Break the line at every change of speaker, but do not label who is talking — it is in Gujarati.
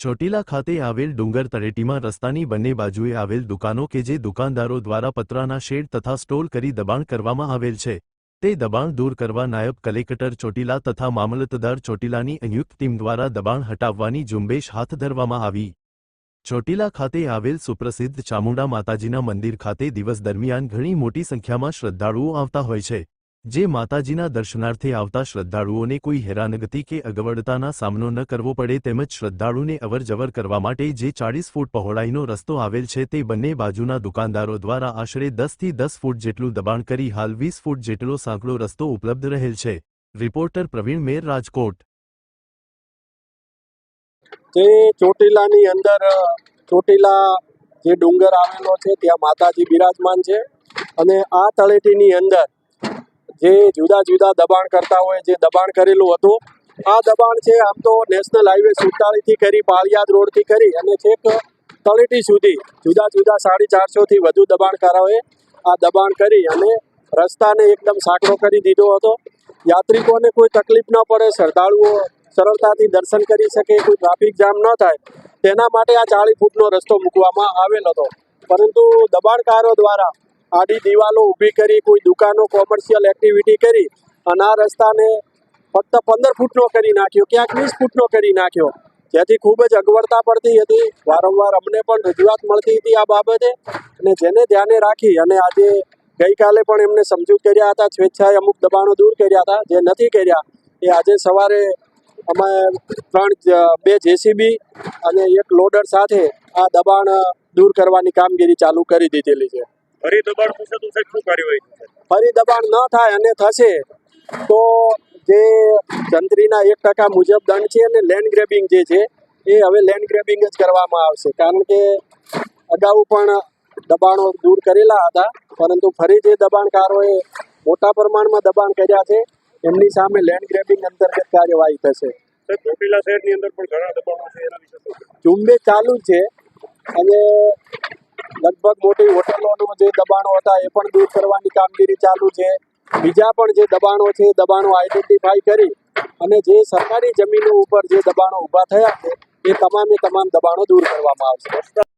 ચોટીલા ખાતે આવેલ ડુંગર તળેટીમાં રસ્તાની બંને બાજુએ આવેલ દુકાનો કે જે દુકાનદારો દ્વારા પતરાના શેડ તથા સ્ટોલ કરી દબાણ કરવામાં આવેલ છે. તે દબાણ દૂર કરવા નાયબ કલેક્ટર ચોટીલા તથા મામલતદાર ચોટીલાની સંયુક્ત ટીમ દ્વારા દબાણ હટાવવાની ઝુંબેશ હાથ ધરવામાં આવી. ચોટીલા ખાતે આવેલ સુપ્રસિદ્ધ ચામુંડા માતાજીના મંદિર ખાતે દિવસ દરમિયાન ઘણી મોટી સંખ્યામાં શ્રદ્ધાળુઓ આવતા હોય છે. જે માતાજીના દર્શનાર્થે આવતા શ્રદ્ધાળુઓને કોઈ હેરાનગતિ કે અગવડતાના સામનો ન કરવો પડે તેમજ શ્રદ્ધાળુને અવરજવર કરવા માટે જે ચાળીસ ફૂટ પહોળાઈનો રસ્તો આવેલ છે તે બંને બાજુના દુકાનદારો દ્વારા આશરે દસથી દસ ફૂટ જેટલું દબાણ કરી હાલ વીસ ફૂટ જેટલો સાંકડો રસ્તો ઉપલબ્ધ રહેલ છે. રિપોર્ટર પ્રવીણ મેર, રાજકોટ.
તે ચોટીલાની અંદર ચોટીલા જે ડુંગર આવેલો છે, ત્યાં માતાજી બિરાજમાન છે અને આ તળેટીની અંદર જે જુદા જુદા દબાણ કરતા હોય, જે દબાણ કરેલું હતું, આ દબાણ છે આમ તો નેશનલ હાઈવે સુતાળીથી કરી, પાળિયાદ રોડથી કરી અને છેક તળેટી સુધી, જુદા જુદા સાડી ચારસોથી વધુ દબાણકારોએ આ દબાણ કરી અને રસ્તાને એકદમ સાંકડો કરી દીધો હતો. યાત્રિકોને કોઈ તકલીફ ન પડે, શ્રદ્ધાળુઓ સરળતાથી દર્શન કરી શકે, કોઈ ટ્રાફિક જામ ન થાય, તેના માટે આ ચાળીસ ફૂટનો રસ્તો મૂકવામાં આવેલ હતો. પરંતુ દબાણકારો દ્વારા આડી દિવાલો ઊભી કરી, કોઈ દુકાનો કોમર્શિયલ એક્ટિવિટી કરી, અને આ રસ્તાને ફક્ત પંદર ફૂટનો કરી નાખ્યો, ક્યાંક વીસ ફૂટનો કરી નાખ્યો. જેથી ખૂબ જ અગવડતા પડતી હતી. વારંવાર અમને પણ રજૂઆત મળતી હતી આ બાબતે, અને જેને ધ્યાને રાખી, અને આજે ગઈકાલે પણ એમને સમજૂત કર્યા હતા, સ્વેચ્છાએ અમુક દબાણો દૂર કર્યા હતા, જે નથી કર્યા, એ આજે સવારે અમે ત્રણ બે જેસીબી અને એક લોડર સાથે આ દબાણ દૂર કરવાની કામગીરી ચાલુ કરી દીધેલી છે.
ફરી દબાણ થશે તો સાહેબ શું કાર્યવાહી
ફરી દબાણ ન થાય અને થશે તો જે જંત્રીના એક ટકા મુજબ દંડ છે અને લેન્ડ ગ્રેબિંગ જે છે એ હવે લેન્ડ ગ્રેબિંગ જ કરવામાં આવશે. કારણ કે અગાઉ પણ દબાણો દૂર કરેલા હતા પરંતુ ફરી જે દબાણકારોએ મોટા પ્રમાણમાં દબાણ કર્યા છે એમની સામે લેન્ડ ગ્રેબિંગ અંતર્ગત કાર્યવાહી થશે.
ચોટીલા શહેરની અંદર પણ ઘણા દબાણો છે એના વિશે
ઝુંબેશ ચાલુ છે અને લગભગ મોટી હોટલોનું જે દબાણો હતા એ પણ દૂર કરવાની કામગીરી ચાલુ છે. બીજા પણ જે દબાણો છે દબાણો આઈડેન્ટિફાઈ કરી અને જે સરકારી જમીનો ઉપર જે દબાણો ઊભા થયા છે, એ તમામે તમામ દબાણો દૂર કરવામાં આવશે.